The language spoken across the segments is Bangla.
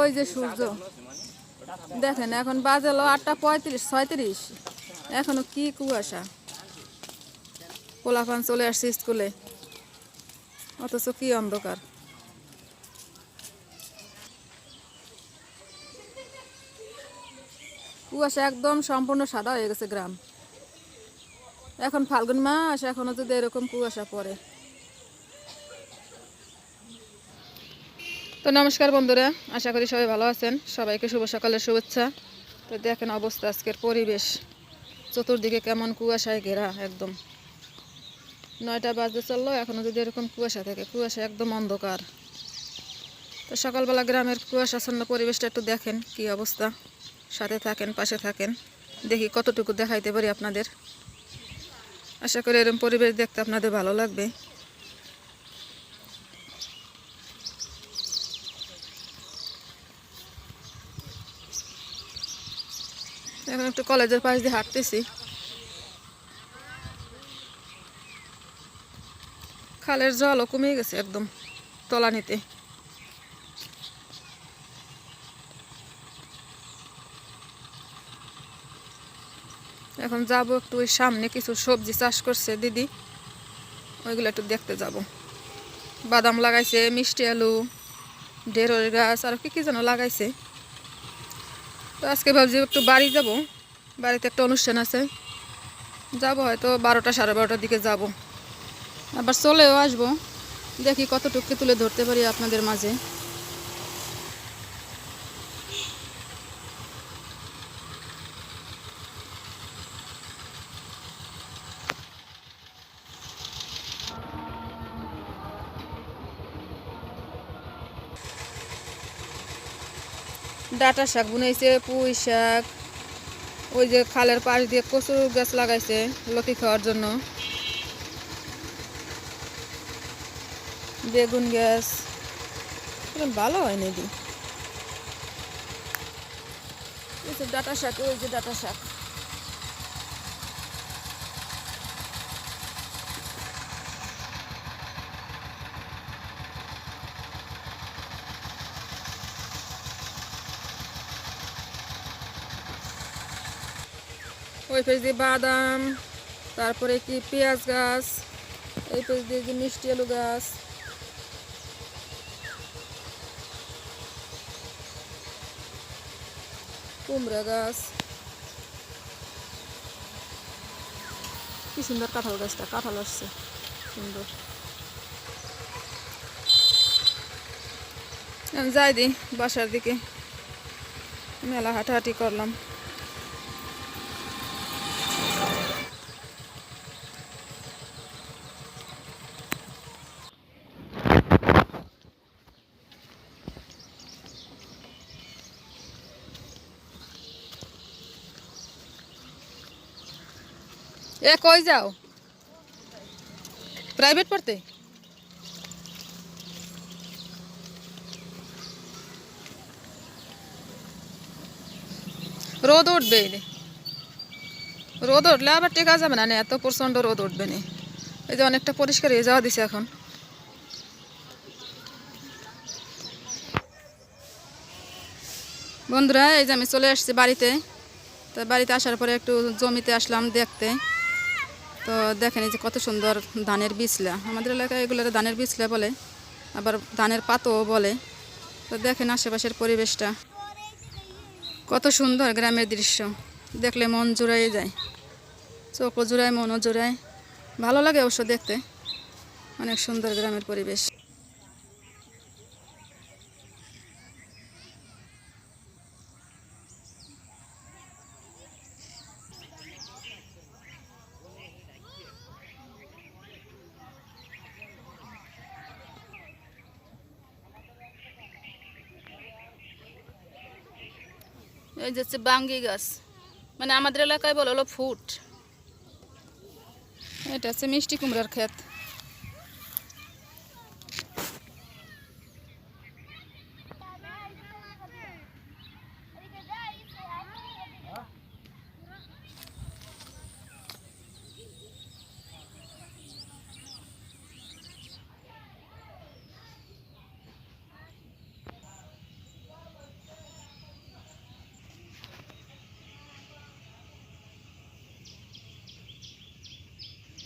ওই যে সূর্য। দেখেন, এখন বাজালো আটটা পঁয়ত্রিশ, ছয়ত্রিশ। এখনও কি কুয়াশা। পোলাপান চলে আসছে স্কুলে। অথচ কি অন্ধকার। কুয়াশা একদম সম্পূর্ণ সাদা হয়ে গেছে গ্রাম। এখন ফাল্গুন মাস, এখনও যদি এরকম কুয়াশা পড়ে। তো নমস্কার বন্ধুরা, আশা করি সবাই ভালো আছেন। সবাইকে শুভ সকালের শুভেচ্ছা। তো দেখেন অবস্থা, আজকের পরিবেশ। চতুর্দিকে কেমন কুয়াশায় ঘেরা, একদম। নয়টা বাজতে চলল এখনও যদি এরকম কুয়াশা থাকে, কুয়াশা একদম অন্ধকার। তো সকালবেলা গ্রামের কুয়াশাচ্ছন্ন পরিবেশটা একটু দেখেন কি অবস্থা। সাথে থাকেন, পাশে থাকেন। দেখি কতটুকু দেখাইতে পারি আপনাদের। আশা করি এরকম পরিবেশ দেখতে আপনাদের ভালো লাগবে। একটু কলেজের পাশ দিয়ে হাঁটতেছি। খালের জলও কমে গেছে একদম তলানিতে। এখন যাব একটু ওই সামনে, কিছু সবজি চাষ করছে দিদি। ওইগুলো একটু দেখতে যাব। বাদাম লাগাইছে, মিষ্টি আলু, ঢেঁড়স গাছ আর কি কি যেন লাগাইছে। তো আজকে ভাবছি একটু বাড়ি যাব। বাড়িতে একটা অনুষ্ঠান আছে। যাব হয়তো বারোটা, সাড়ে বারোটার দিকে যাব। আবার চলেও আসব। দেখি কতটুকু তুলে ধরতে পারি আপনাদের মাঝে। ডাটা শাক বুনাইছে পুঁই শাক। ওই যে খালের পাশ দিয়ে কচুর গাছ লাগাইছে লতি খাওয়ার জন্য। বেগুন গ্যাস ভালো হয় নাকি? ডাটা শাক ওই যে ডাটা শাক। ওই পেজ দিয়ে বাদাম তারপরে কি পেঁয়াজ গাছ এই পেজ দিয়ে যে মিষ্টি আলু গাছ। কুমড়া গাছ। কি সুন্দর কাঁঠাল গাছটা কাঁঠাল আসছে সুন্দর। আমি যাই দি বাসার দিকে। মেলা হাঁটাহাঁটি করলাম। এ, কই যাও? প্রাইভেট পড়তে? রোদ উঠবে। রোদ উঠলে আবার টেকা যাবে না, এত প্রচণ্ড রোদ উঠবে না। এই যে অনেকটা পরিষ্কার হয়ে যাওয়া দিছে এখন। বন্ধুরা, এই যে আমি চলে আসছি বাড়িতে। তো বাড়িতে আসার পরে একটু জমিতে আসলাম দেখতে। তো দেখেন এই যে কত সুন্দর ধানের বিছলা আমাদের এলাকায় এগুলোর ধানের বিছলা বলে, আবার ধানের পাতও বলে। তো দেখেন আশেপাশের পরিবেশটা। কত সুন্দর গ্রামের দৃশ্য। দেখলে মন জুড়াই যায়। চোখও জুড়ায়, মনও জুড়ায়। ভালো লাগে অবশ্য দেখতে। অনেক সুন্দর গ্রামের পরিবেশ। এই যে হচ্ছে বাঙ্গি গাছ। মানে আমাদের এলাকায় বলো হলো ফুট। এটা হচ্ছে মিষ্টি কুমড়ার ক্ষেত।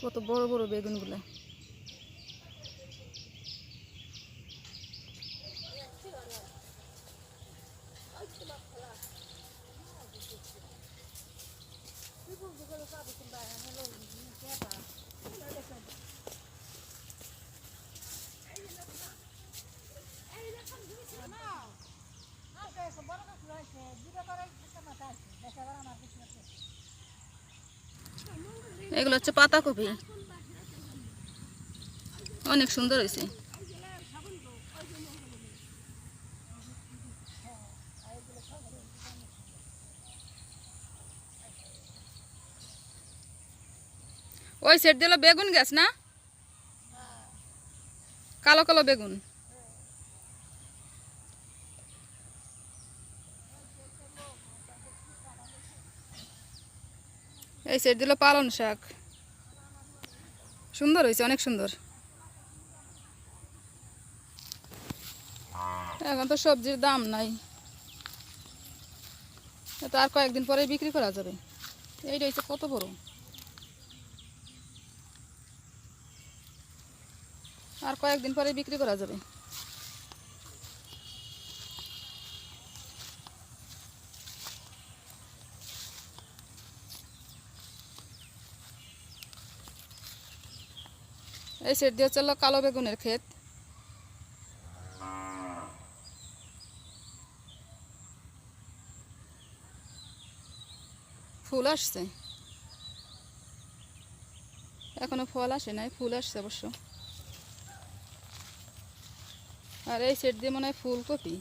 কত বড় বড় বেগুনগুলো। এগুলো হচ্ছে পাতাকপি। অনেক সুন্দর হয়েছে। ওই সেট দিল বেগুন গাছ না? কালো কালো বেগুন। এই সেট দিল পালন শাক। সুন্দর হয়েছে, অনেক সুন্দর। এখন তো সবজির দাম নাই। আর কয়েকদিন পরে বিক্রি করা যাবে। এইটা হচ্ছে কত বড়? আর কয়েকদিন পরে বিক্রি করা যাবে। এই সেট দিয়ে হলো কালো বেগুনের ক্ষেত। ফুল আসছে। এখনও ফল আসে নাই, ফুল আসছে অবশ্য। আর এই সেট দিয়ে মনে হয় ফুলকপি।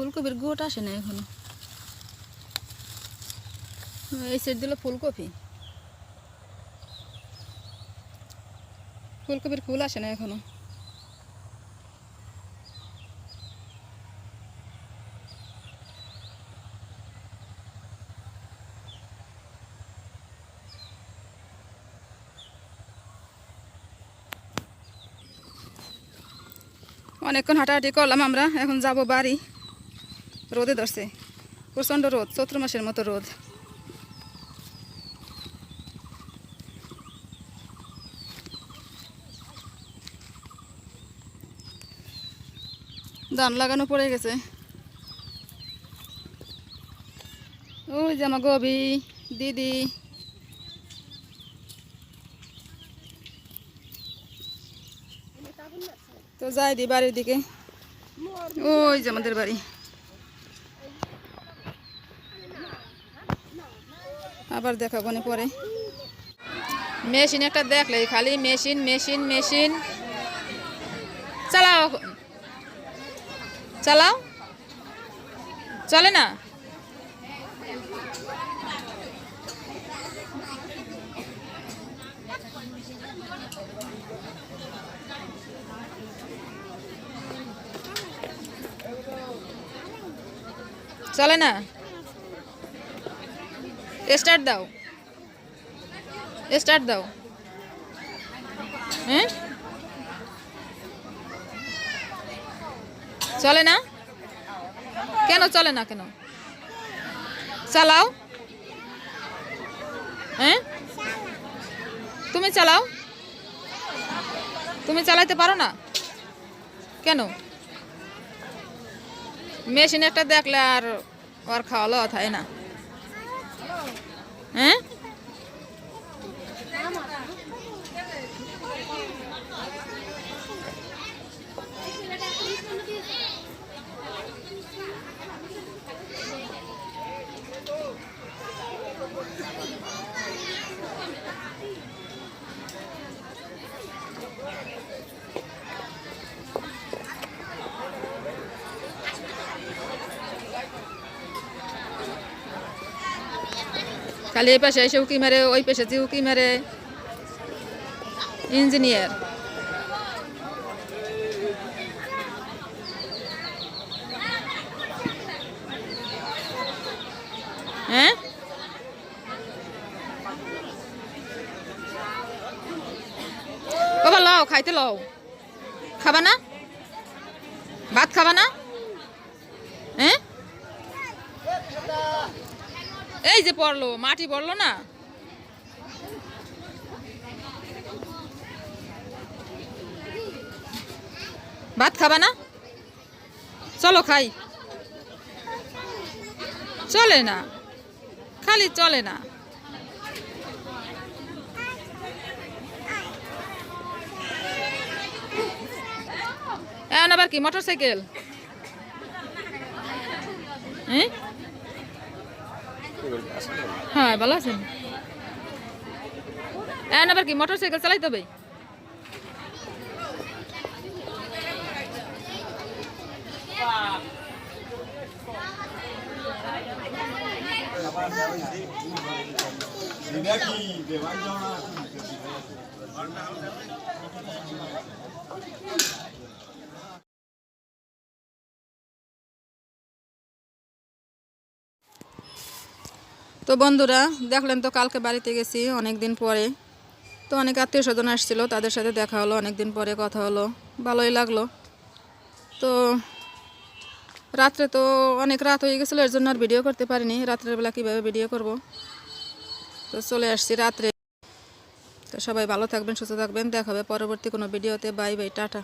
ফুলকপির গোট আসে না এখনও। এই সেট দিল ফুলকপি। ফুলকপির ফুল আসে না এখনও। অনেকক্ষণ হাঁটাহাঁটি করলাম আমরা, এখন যাব বাড়ি। রোদে ধরছে। প্রচণ্ড রোদ, চৈত্র মাসের মতো রোদ। ধান লাগানো পড়ে গেছে। ওই যে আমার দিদি। তো যাই দি বাড়ির দিকে। ওই যে আমাদের বাড়ি। আবার দেখাবো না পরে। মেশিন একটা দেখলে খালি মেশিন মেশিন মেশিন। চালাও। চালাও? চলে না? চলে না? স্টার্ট দাও। স্টার্ট দাও। হ্যাঁ? চলে না? কেন চলে না কেন? চালাও। হ্যাঁ? তুমি চালাও। তুমি চালাতে পারো না? কেন? মেশিন একটা দেখলে আর আর খাওয়ালো হয় না। হ্যাঁ খালি এই পাশে এসে উকি মারে, ওই পাশে যে উকি মারে? ইঞ্জিনিয়ার হ্যাঁ? লও, খাইতে লও। খাবা না? ভাত খাবা না? এই যে পড়ল, মাটি পড়ল না? ভাত খাবা না? চলো খাই। চলে না, খালি চলে না। এখন আবার কি মোটর সাইকেল হ্যাঁ? হ্যাঁ ভালো আছেন। এখন আবার কি মোটর সাইকেল চালাইতে হবে? তো বন্ধুরা, দেখলেন তো কালকে বাড়িতে গেছি অনেক দিন পরে। তো অনেক আত্মীয় স্বজন আসছিল, তাদের সাথে দেখা হলো অনেক দিন পরে কথা হলো, ভালোই লাগল। তো রাত্রে তো অনেক রাত হয়ে গেছিল, এর জন্য আর ভিডিও করতে পারিনি। রাত্রের বেলা কীভাবে ভিডিও করব? তো চলে আসছি রাত্রে। তো সবাই ভালো থাকবেন, সুস্থ থাকবেন দেখাবে পরবর্তী কোনো ভিডিওতে বাই বাই, টাটা।